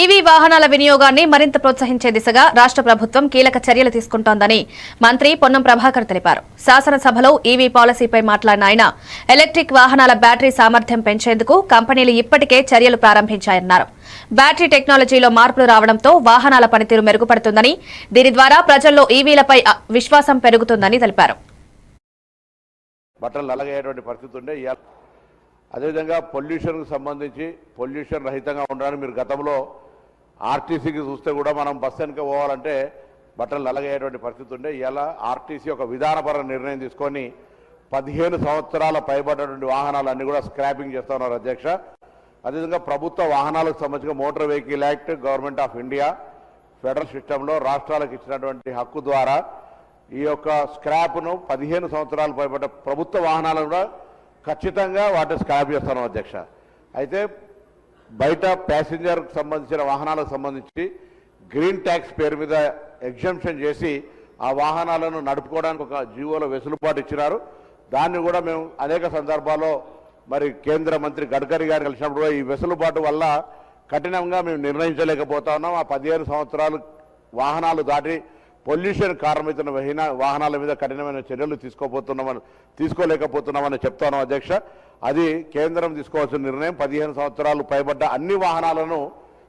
EV వాహనాల వినియోగాన్ని మరింత ప్రోత్సహించే దిశగా రాష్ట్ర ప్రభుత్వం కీలక చర్యలు తీసుకుంటోందని మంత్రి పొన్నం ప్రభాకర్ తెలిపారు. శాసనసభలో ఈవీ పాలసీపై మాట్లాడిన ఆయన ఎలక్ట్రిక్ వాహనాల బ్యాటరీ సామర్థ్యం పెంచేందుకు కంపెనీలు ఇప్పటికే చర్యలు ప్రారంభించాయన్నారు. బ్యాటరీ టెక్నాలజీలో మార్పులు రావడంతో వాహనాల పనితీరు మెరుగుపడుతుందని దీని ద్వారా ప్రజల్లో ఈవీలపై విశ్వాసం పెరుగుతుందని తెలిపారు. అదేవిధంగా పొల్యూషన్కు సంబంధించి పొల్యూషన్ రహితంగా ఉండడానికి మీరు గతంలో ఆర్టీసీకి చూస్తే కూడా మనం బస్ వెనుక పోవాలంటే బట్టలు నలగయ్యేటువంటి పరిస్థితి ఉండే. ఇలా ఆర్టీసీ ఒక విధానపర నిర్ణయం తీసుకొని పదిహేను సంవత్సరాల పైబడ్డటువంటి వాహనాలన్నీ కూడా స్క్రాపింగ్ చేస్తా ఉన్నారు అధ్యక్ష. అదేవిధంగా ప్రభుత్వ వాహనాలకు సంబంధించిన motor vehicle act government of India federal సిస్టంలో రాష్ట్రాలకు ఇచ్చినటువంటి హక్కు ద్వారా ఈ యొక్క స్క్రాప్ను పదిహేను సంవత్సరాలు పైబడ్డ ప్రభుత్వ వాహనాలు కూడా ఖచ్చితంగా వాటిని స్కాప్ చేస్తాను అధ్యక్ష. అయితే బయట ప్యాసింజర్కి సంబంధించిన వాహనాలకు సంబంధించి గ్రీన్ ట్యాక్స్ పేరు మీద ఎగ్జంప్షన్ చేసి ఆ వాహనాలను నడుపుకోవడానికి ఒక జీవోలో వెసులుబాటు ఇచ్చినారు. దాన్ని కూడా మేము అనేక సందర్భాల్లో మరి కేంద్ర మంత్రి గడ్కరీ గారు కలిసినప్పుడు ఈ వెసులుబాటు వల్ల కఠినంగా మేము నిర్ణయించలేకపోతా ఉన్నాం. ఆ పదిహేను సంవత్సరాలు వాహనాలు దాటి పొల్యూషన్ కారణమవుతున్న వహిన వాహనాల మీద కఠినమైన చర్యలు తీసుకోబోతున్నామని తీసుకోలేకపోతున్నామని చెప్తాను అధ్యక్ష. అది కేంద్రం తీసుకోవాల్సిన నిర్ణయం. పదిహేను సంవత్సరాలు పైబడ్డ అన్ని వాహనాలను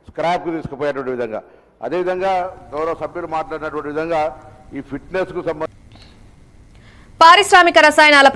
స్క్రాప్కు తీసుకుపోయేటువంటి విధంగా. అదేవిధంగా గౌరవ సభ్యులు మాట్లాడినటువంటి విధంగా ఈ ఫిట్నెస్కు సంబంధించి పారిశ్రామిక రసాయనాల